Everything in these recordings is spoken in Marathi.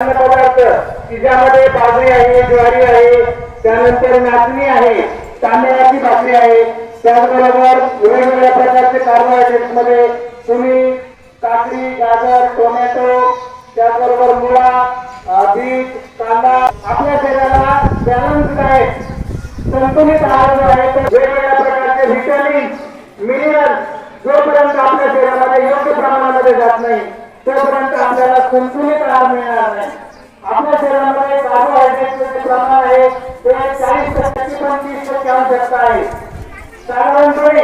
अन्न पदार्थ की ज्यामध्ये बाजरी आहे ज्वारी आहे त्यानंतर नाचणी आहे तांदळाची भाकरी आहे. त्याचबरोबर वेगवेगळ्या प्रकारचे कार्बोहायड्रेटमध्ये तुम्ही काकडी गाजर टोमॅटो त्याचबरोबर मुळा बीट कांदा. आपल्या शरीराला बॅलन्स आहे संतुलित आहार जो आहे तर वेगवेगळ्या प्रकारचे व्हिटॅमिन मिनरल जोपर्यंत आपल्या शरीरामध्ये योग्य प्रमाणामध्ये जात नाही तोपर्यंत आपल्याला संतुलित आहार मिळणार नाही. आपल्या शरीरामध्ये कार्बोहायड्रेटचे प्रमाण आहे. ते चाळीस टक्के पंचवीस टक्के आवश्यकता आहे. साधारणपणे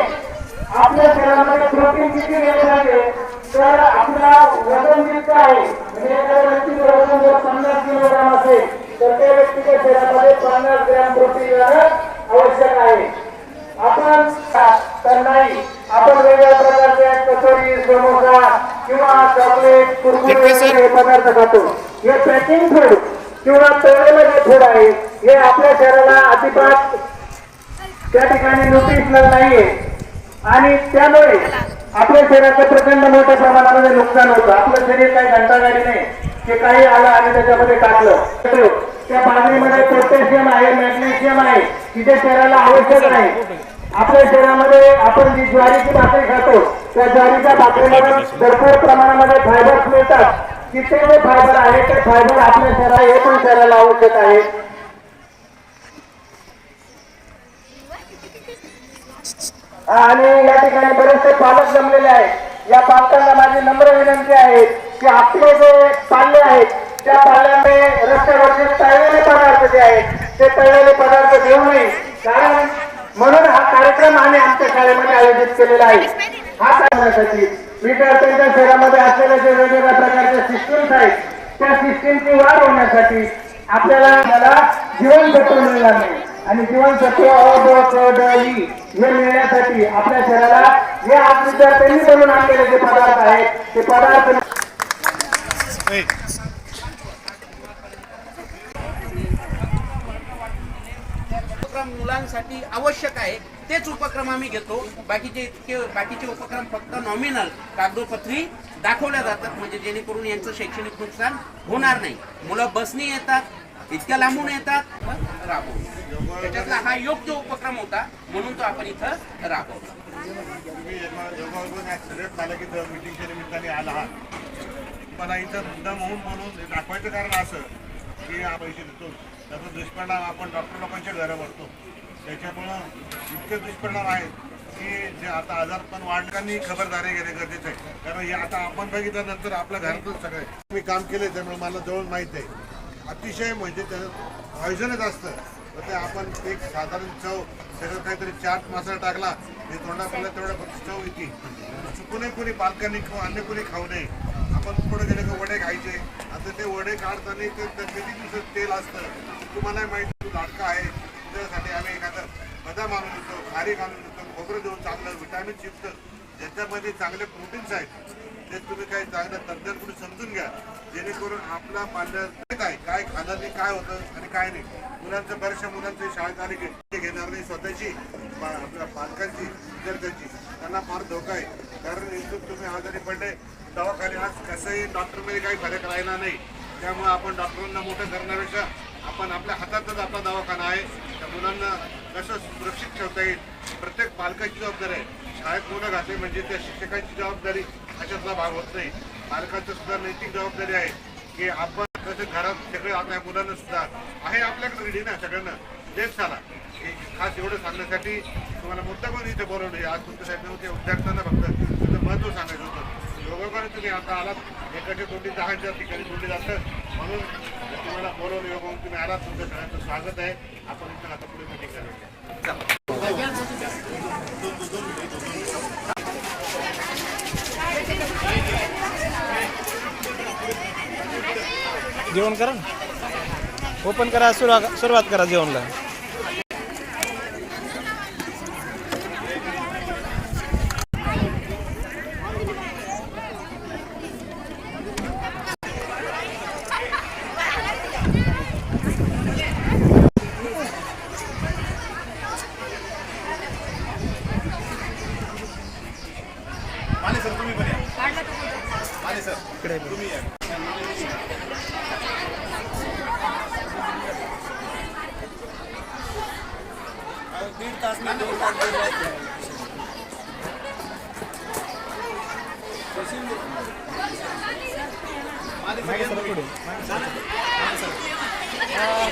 आपल्या शरीरामध्ये प्रोटीन किती गेले पाहिजे? तर आपला वजन जितकं आहे म्हणजे एका व्यक्तीचं वजन जर पन्नास किलोग्राम असेल तर त्या व्यक्तीच्या शरीरामध्ये पन्नास ग्रॅम प्रोटीन आवश्यक आहे. आपण तर नाही आपण वेगवेगळ्या प्रकारचे कचोरी समोसा किंवा चॉकलेट कुरकुरे पदार्थ खातो. हे पॅकिंग फूड किंवा तळलेलं जे फूड आहे हे आपल्या शरीराला अजिबात त्या ठिकाणी न्यूट्रिशनल नाहीये. आणि त्यामुळे आपल्या शरीराचं प्रचंड मोठ्या प्रमाणामध्ये नुकसान होतं. आपलं शरीर काही घंटागाडी नाही. की काही आलं आणि त्याच्यामध्ये टाकलं. त्या बाजरीमध्ये पोटॅशियम आहे मॅग्नेशियम आहे की जे शरीराला आवश्यक आहे आपल्या शहरामध्ये आपण जी ज्वारीची भाकरी खातो त्या ज्वारीच्या भाकरीमध्ये भरपूर प्रमाणामध्ये फायबर्स मिळतात. की जे फायबर आहे ते फायबर आपल्या शरीराला हे पण शहराला आवश्यक आहे. आणि या ठिकाणी बरेचसे पालक जमलेले आहेत. या पालकांना माझी नम्र विनंती आहे की आपले जे पाल्य आहेत त्या पाल्ल्यामध्ये रस्त्यावरचे तळलेले पदार्थ जे आहेत ते तळलेले पदार्थ देऊ नये. कारण म्हणून हा कार्यक्रम आम्ही आमच्या शाळेमध्ये आयोजित केलेला आहे. हा करण्यासाठी विद्यार्थ्यांच्या शहरामध्ये असलेल्या जे वेगवेगळ्या प्रकारच्या सिस्टीम्स आहेत त्या सिस्टीमची वाढ होण्यासाठी आपल्याला मला जीवनसत्व मिळणार नाही. आणि जीवनसत्व अ ब क ड ई हे मिळण्यासाठी आपल्या शरीराला हे आज विद्यार्थ्यांनी बनवून आणलेले जे पदार्थ आहेत ते पदार्थ उपक्रम मुलांसाठी आवश्यक आहे तेच उपक्रम आम्ही घेतो. बाकीचे इतके बाकीचे उपक्रम फक्त नॉमिनल कागदोपत्री दाखवल्या जातात म्हणजे जेणेकरून यांचं शैक्षणिक नुकसान होणार नाही. मुलं बसनी येतात इतक्या लांबून येतात राबव राबवतो त्याच्यातला हा योग्य उपक्रम होता म्हणून तो आपण इथं राबवतो. आला मला इथं मुद्दा म्हणून म्हणून दाखवायचं कारण असं की हा पैसे देतो. त्याचा दुष्परिणाम आपण डॉक्टर लोकांच्या घरा बसतो त्याच्यामुळं इतके दुष्परिणाम आहेत की जे आता आजार पण वाढल्यानी खबरदारी घेणे गरजेचं आहे. कारण हे आता आपण बघितल्यानंतर आपल्या घरातच सगळे मी काम केले त्यामुळे मला जवळ माहीत आहे. अतिशय म्हणजे त्याचं पॉयझनच असतं. तर ते आपण एक साधारण चव सगळं काहीतरी चाट मसाला टाकला ते तोंडा पडला फक्त चव येते. चुकूनही कोणी बालकांनी किंवा अन्य कोणी खाऊ नये. आपण पुढे गेले का वडे खायचे. आता ते वडे काढताना ते किती दिवसात तेल असतं. तुम्हाला माहिती तू लाडका आहे. त्यासाठी आम्ही एखादं बदाम आणून देतो खारी घालून देतो खोबरं देऊन चांगलं विटॅमिन शिफ्ट ज्याच्यामध्ये चांगले प्रोटीन्स आहेत ते तुम्ही काही चांगल्या तज्ञांकडून समजून घ्या. जेणेकरून आपला पाल्यात माहीत आहे काय खाण्याने काय होतं आणि काय नाही. मुलांचं बऱ्याचशा मुलांची शाळेत आणि घेणार नाही स्वतःची आपल्या पालकांची विद्यार्थ्यांची. त्यांना फार धोका आहे. कारण इथून तुम्ही आजारी पडले दवाखाने आज कसंही डॉक्टरमध्ये काही फरक राहिला नाही. त्यामुळे आपण डॉक्टरांना मोठं करण्यापेक्षा आपण आपल्या हातातच आपला दवाखाना आहे. त्या मुलांना कसं सुरक्षित ठेवता येईल? प्रत्येक पालकाची जबाबदारी आहे. शाळेत मुलं घातली म्हणजे त्या शिक्षकांची जबाबदारी अशातला भाग होत नाही. पालकांचं सुद्धा नैतिक जबाबदारी आहे की आपण कसं घरात सगळे आपल्या मुलांना सुद्धा आहे आपल्याकडे रेडी ना सगळ्यांना? देश झाला. खास एवढं सांगण्यासाठी तुम्हाला मुद्दा पण इथे बोलवलं आज तुमच्या साहेब नव्हते विद्यार्थ्यांना फक्त त्याचं महत्त्व सांगायचं होतं. योगाकडे तुम्ही आता आलात. एकाच्या तोंडी दहाच्या ठिकाणी तोंडी जातं. म्हणून तुम्हाला बोलवलं योग तुम्ही आलात. तुमच्या सगळ्यांचं स्वागत आहे. आपण इथं आता पुढे मिटिंग करायची जेवण करा ओपन करा सुरुवात करा जेवणला.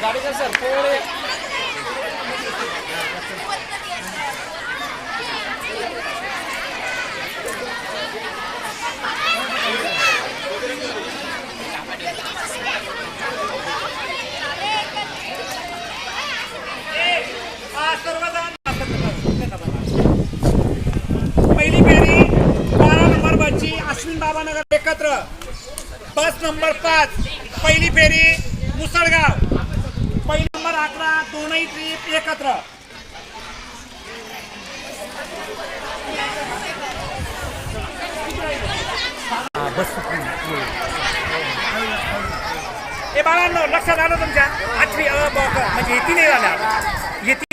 गाडीकर सर पुढे नंबर पाच पहिली फेरी मुसळगाव. पहिली नंबर अकरा दोनही ट्रीप एकत्र. हे बाळांनो लक्षात आलं तुमच्या? आठवी म्हणजे हे नाही झाल्या.